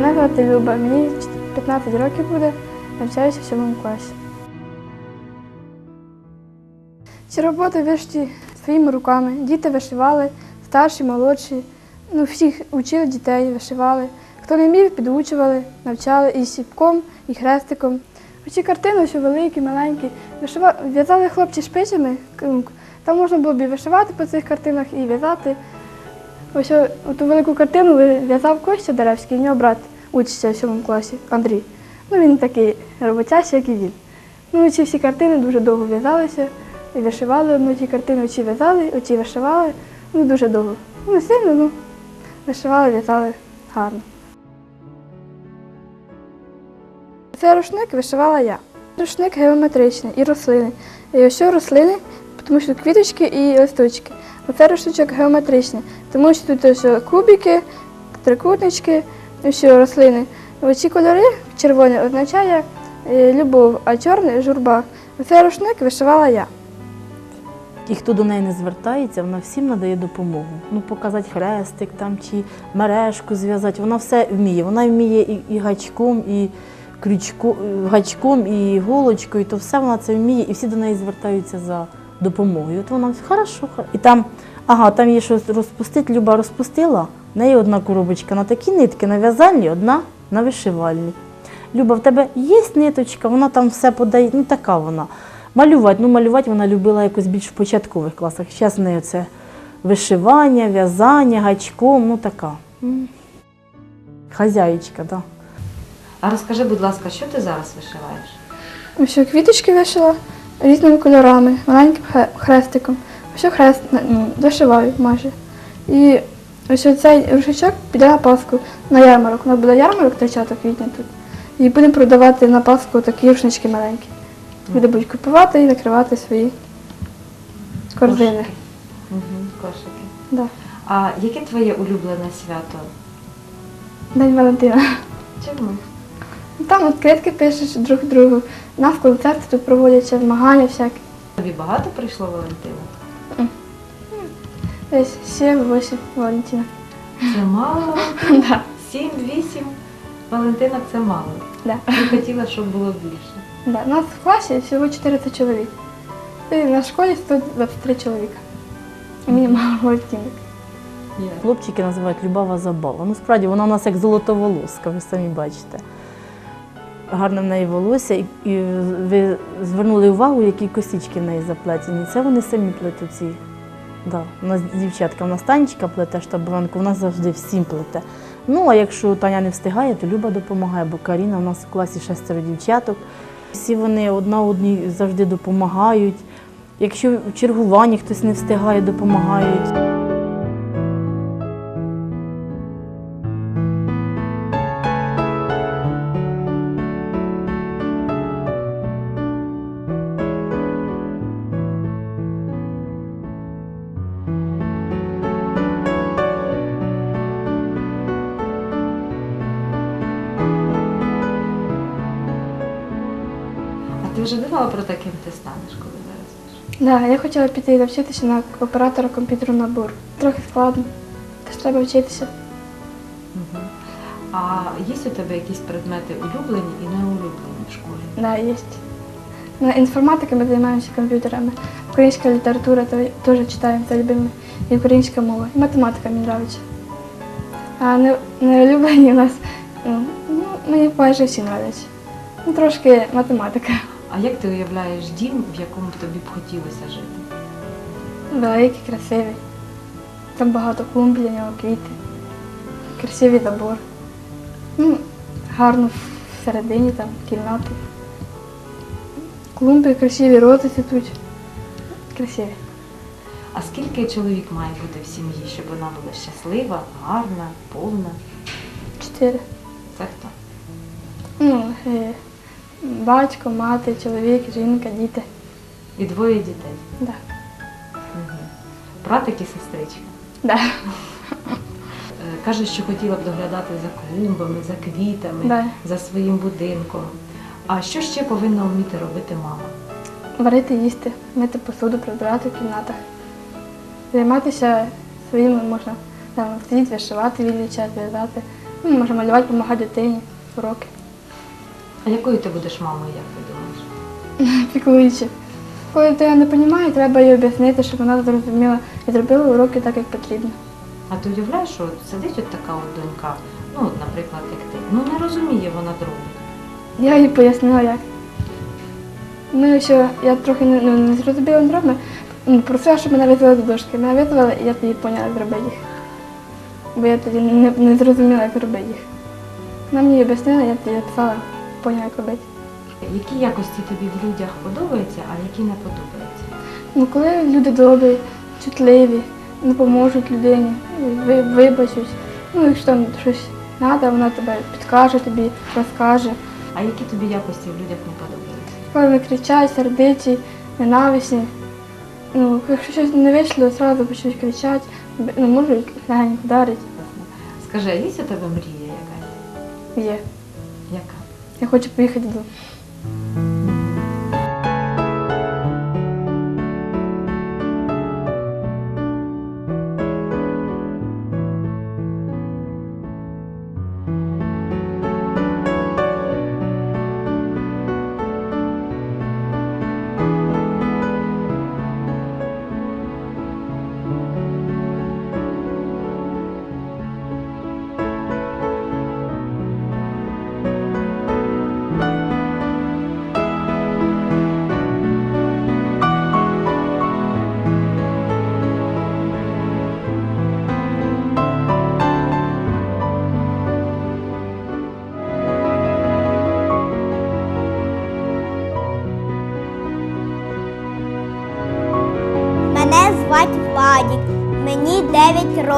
звати Люба, мені 15 років буде, навчаюся в 7 класі. Ці роботи вишиті своїми руками. Діти вишивали, старші, молодші. Ну, всіх учили дітей, вишивали. Хто не міг, підучували, навчали і сіпком, і хрестиком. Оці картини, що великі, маленькі, вишива... в'язали хлопці шпицями. Там можна було б і вишивати по цих картинах, і в'язати. Ось ту велику картину в'язав Костя Деревський, у нього брат учиться в сьомому класі, Андрій. Ну, він такий роботящий, як і він. Ну, ці всі картини дуже довго в'язалися, і вишивали одну ті картини, оці в'язали, оці вишивали. Ну, дуже довго. Ну, сильно, ну, вишивали, в'язали гарно. Цей рушник вишивала я. Рушник геометричний і рослини. І ось що рослини, тому що квіточки і листочки. Оце рушничок геометричний, тому що тут ось кубики, трикутнички, що рослини. Оці кольори червоний означає е, любов, а чорний журба. Цей рушник вишивала я. І хто до неї не звертається, вона всім надає допомогу. Ну, показати хрестик там чи мережку зв'язати. Вона все вміє. Вона вміє і, і гачком, і крючком, гачком, і голочкою, то все вона це вміє, і всі до неї звертаються за допомогою. От вона хорошо. хо- І там, ага, там є щось розпустити, Люба розпустила. В неї одна коробочка на такі нитки на в'язальні, одна на вишивальні. Люба, в тебе є ниточка, вона там все подає, ну така вона. Малювати, ну малювати вона любила якось більш в початкових класах. Зараз в неї це вишивання, в'язання, гачком, ну така. Хазяєчка, так. Да. А розкажи, будь ласка, що ти зараз вишиваєш? Що квіточки вишила різними кольорами, маленьким хрестиком. Що хрест ну, вишиваю майже. І ось цей рушичок піде на Пасху на ярмарок. У нас буде ярмарок 30 квітня тут. І будемо продавати на Пасху такі рушнички маленькі. Люди будуть купувати і накривати свої корзини. Кошики. Угу, кошики. Да. А яке твоє улюблене свято? День Валентина. Чому? Там відкритки пишеш друг другу. Нас концерти тут проводяться, змагання всякі. Тобі багато прийшло Валентина? Десь 7-8 Валентина. Це мало. Да. Сім-вісім Валентинок це мало. Да. Я хотіла, щоб було більше. Да, у нас в класі всього 400 чоловік. І на школі 123 чоловіка. І мені мало валентинок. Хлопчики називають Любава Забава. Ну, справді, вона у нас як золотоволоска, ви самі бачите. Гарне в неї волосся, і, і ви звернули увагу, які косички в неї заплетені. Це вони самі плетуть ці. Да. У нас дівчатка, у нас Танечка плете штабленку, у нас завжди всім плете. Ну, а якщо Таня не встигає, то Люба допомагає, бо Каріна у нас в класі шестеро дівчаток. Всі вони одна одній завжди допомагають. Якщо в чергуванні хтось не встигає, допомагають. Ти вже думала про те, ким ти станеш, коли виростеш? Да, я хотіла піти навчитися на оператора комп'ютерного набору. Трохи складно. Теж треба вчитися. Угу. А є у тебе якісь предмети улюблені і неулюблені в школі? Да, є. На інформатиці ми займаємося комп'ютерами. Українська література то- теж читаємо це любимо. І українська мова. І математика мені подобається. А не, неулюблені у нас, ну, ну, мені майже всі подобаються. Ну, трошки математика. А як ти уявляєш дім, в якому тобі б хотілося жити? Великий, красивий. Там багато клумб для нього, квіти. Красивий забор. Ну, гарно всередині там кімнати. Клумби красиві, рози цвітуть. Красиві. А скільки чоловік має бути в сім'ї, щоб вона була щаслива, гарна, повна? Чотири. Це хто? Ну, е, батько, мати, чоловік, жінка, діти. І двоє дітей. Да. Угу. Братик і сестричка. Да. Е, Каже, що хотіла б доглядати за клумбами, за квітами, Да. за своїм будинком. А що ще повинна вміти робити мама? Варити, їсти, мити посуду, прибирати в кімнатах. Займатися своїм можна там, вишивати вільний час, в'язати, Ну, може малювати, допомагати дитині, уроки. А якою ти будеш мамою, як ти думаєш? Піклуючи. Коли дитина не розуміє, треба їй об'яснити, щоб вона зрозуміла і зробила уроки так, як потрібно. А ти уявляєш, що сидить от така от донька, ну, наприклад, як ти, ну не розуміє вона дробик. Я їй пояснила, як. Ну, що я трохи не, ну, не зрозуміла дроби, ну, просила, щоб мене визвали до дошки. Мене визвали, і я тоді поняла, як зробити їх. Бо я тоді не, не зрозуміла, як робити їх. Вона мені об'яснила, я тоді написала, робити. Які якості тобі в людях подобаються, а які не подобаються? Ну, коли люди добрі, чутливі, допоможуть людині, ви, вибачать, ну, якщо там щось треба, вона тебе підкаже тобі, розкаже. А які тобі якості в людях не подобаються? Коли вони кричать, сердиті, ненависні. Ну, якщо щось не вийшло, одразу почнуть кричати, ну, можуть легенько вдарити. Скажи, а є у тебе мрія якась? Є. Яка? Я хочу поїхати додому.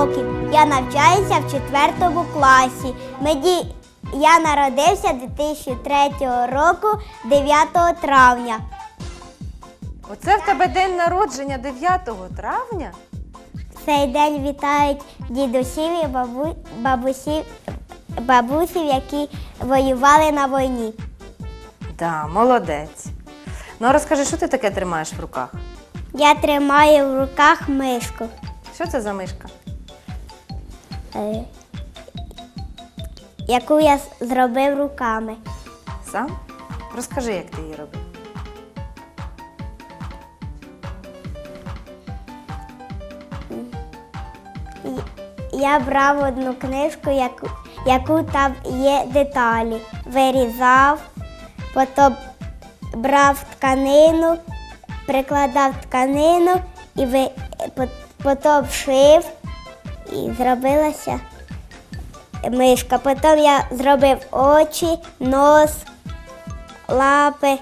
Років. Я навчаюся в 4 класі. Мені я народився 2003 року 9 травня. Оце в тебе день народження 9 травня? В цей день вітають дідусів і бабу, бабусів, бабусів, які воювали на війні. Да, молодець. Ну а розкажи, що ти таке тримаєш в руках? Я тримаю в руках мишку. Що це за мишка? Е, Яку я зробив руками. Сам? Розкажи, як ти її робив. Я брав одну книжку, яку, яку там є деталі. Вирізав, потім брав тканину, прикладав тканину і ви, по- потім шив і зробилася мишка. Потім я зробив очі, нос, лапи,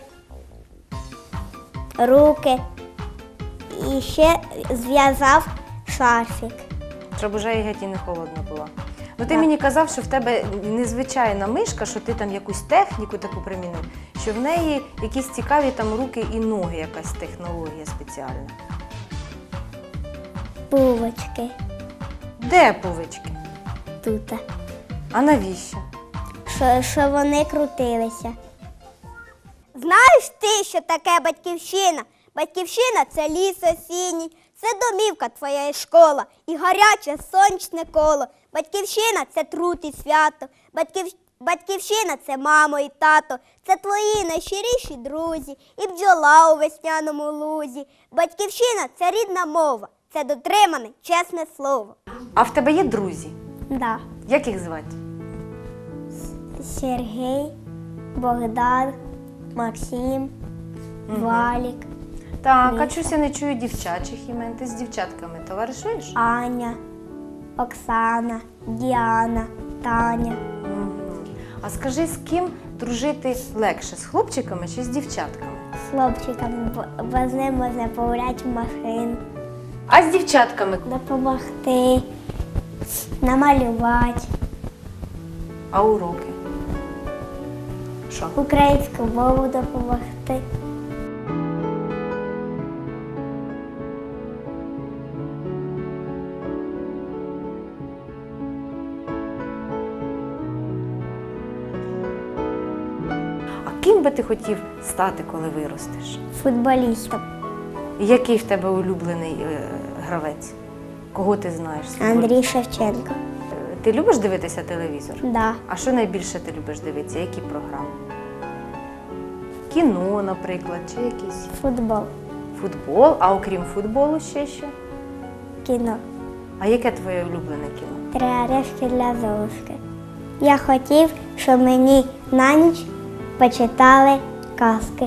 руки і ще зв'язав шарфік. Щоб уже і геть і не холодно було. Ну ти мені казав, що в тебе незвичайна мишка, що ти там якусь техніку таку примінив, що в неї якісь цікаві там руки і ноги, якась технологія спеціальна. Булочки Де пувички? тут. А навіщо? Що, що вони крутилися. Знаєш ти, що таке батьківщина? Батьківщина це ліс осінній, це домівка твоя і школа, і гаряче сонячне коло. Батьківщина це труд і свято. Батьків... Батьківщина це мамо і тато, це твої найщиріші друзі, і бджола у весняному лузі. Батьківщина це рідна мова, це дотримане чесне слово. А в тебе є друзі? Да. Як їх звати? Сергій, Богдан, Максим, Валік, Так, а Ліса. чусь я не чую дівчачих імен. Ти з дівчатками товаришуєш? Аня, Оксана, Діана, Таня. Мгм. А скажи, з ким дружити легше? З хлопчиками чи з дівчатками? З хлопчиками, бо- бо з ним можна погуляти в машину, А з дівчатками? допомогти, намалювати, А уроки? Що? українську мову допомогти. А ким би ти хотів стати, коли виростеш? Футболістом Який в тебе улюблений е, гравець? Кого ти знаєш? з? Андрій Шевченко. Ти любиш дивитися телевізор? Да. А що найбільше ти любиш дивитися? Які програми? Кіно, наприклад, чи якийсь Футбол, футбол, а окрім футболу ще що? кіно. А яке твоє улюблене кіно? Три орешки для Золушки. Я хотів, щоб мені на ніч почитали казки.